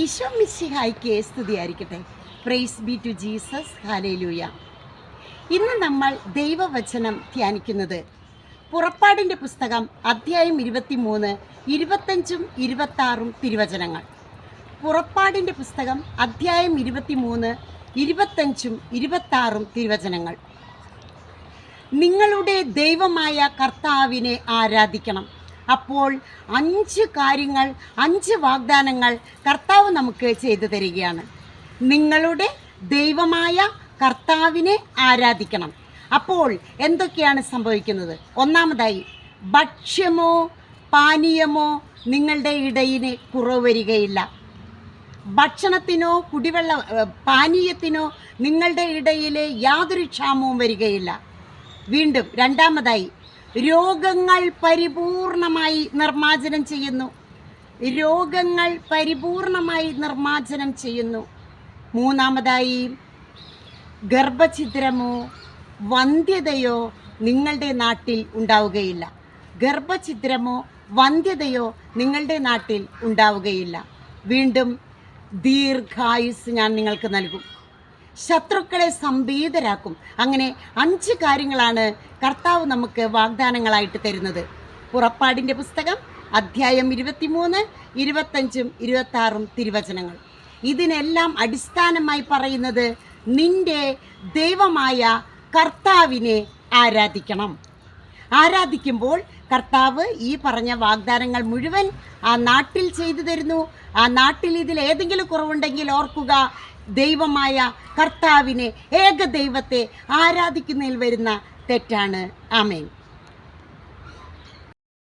ഈശോ മിശിഹായ്ക്ക് സ്തുതിയായിരിക്കട്ടെ. Praise be to Jesus hallelujah ഇന്ന് നമ്മൾ ദൈവവചനം ധ്യാനിക്കുന്നത് പുറപ്പാടിന്റെ പുസ്തകം അധ്യായം ഇരുപത്തി മൂന്ന് ഇരുപത്തഞ്ചും ഇരുപത്താറും തിരുവചനങ്ങൾ. പുറപ്പാടിന്റെ പുസ്തകം അധ്യായം ഇരുപത്തി മൂന്ന് ഇരുപത്തഞ്ചും ഇരുപത്താറും തിരുവചനങ്ങൾ. നിങ്ങളുടെ ദൈവമായ കർത്താവിനെ ആരാധിക്കണം. അപ്പോൾ അഞ്ച് കാര്യങ്ങൾ അഞ്ച് വാഗ്ദാനങ്ങൾ കർത്താവ് നമുക്ക് ചെയ്തു തരികയാണ്. നിങ്ങളുടെ ദൈവമായ കർത്താവിനെ ആരാധിക്കണം. അപ്പോൾ എന്തൊക്കെയാണ് സംഭവിക്കുന്നത്? ഒന്നാമതായി ഭക്ഷ്യമോ പാനീയമോ നിങ്ങളുടെ ഇടയിന് കുറവ് വരികയില്ല. ഭക്ഷണത്തിനോ കുടിവെള്ള പാനീയത്തിനോ നിങ്ങളുടെ ഇടയിൽ യാതൊരു ക്ഷാമവും വരികയില്ല. വീണ്ടും രണ്ടാമതായി രോഗങ്ങൾ പരിപൂർണമായി നിർമ്മാർജനം ചെയ്യുന്നു. രോഗങ്ങൾ പരിപൂർണമായി നിർമ്മാർജനം ചെയ്യുന്നു. മൂന്നാമതായി ഗർഭഛിദ്രമോ വന്ധ്യതയോ നിങ്ങളുടെ നാട്ടിൽ ഉണ്ടാവുകയില്ല. ഗർഭഛിദ്രമോ വന്ധ്യതയോ നിങ്ങളുടെ നാട്ടിൽ ഉണ്ടാവുകയില്ല. വീണ്ടും ദീർഘായുസ് ഞാൻ നിങ്ങൾക്ക് നൽകും. ശത്രുക്കളെ സംഭീതരാക്കും. അങ്ങനെ അഞ്ച് കാര്യങ്ങളാണ് കർത്താവ് നമുക്ക് വാഗ്ദാനങ്ങളായിട്ട് തരുന്നത്. പുറപ്പാടിന്റെ പുസ്തകം അധ്യായം ഇരുപത്തിമൂന്ന് ഇരുപത്തഞ്ചും ഇരുപത്താറും തിരുവചനങ്ങൾ. ഇതിനെല്ലാം അടിസ്ഥാനമായി പറയുന്നത് നിന്റെ ദൈവമായ കർത്താവിനെ ആരാധിക്കണം. ആരാധിക്കുമ്പോൾ കർത്താവ് ഈ പറഞ്ഞ വാഗ്ദാനങ്ങൾ മുഴുവൻ ആ നാട്ടിൽ ചെയ്തു തരുന്നു. ആ നാട്ടിൽ ഇതിൽ ഏതെങ്കിലും കുറവുണ്ടെങ്കിൽ ഓർക്കുക. ദൈവമായ കർത്താവിനെ ഏക ദൈവത്തെ ആരാധിക്കുന്നതിൽ വരുന്ന തെറ്റാണ്. ആമേൻ.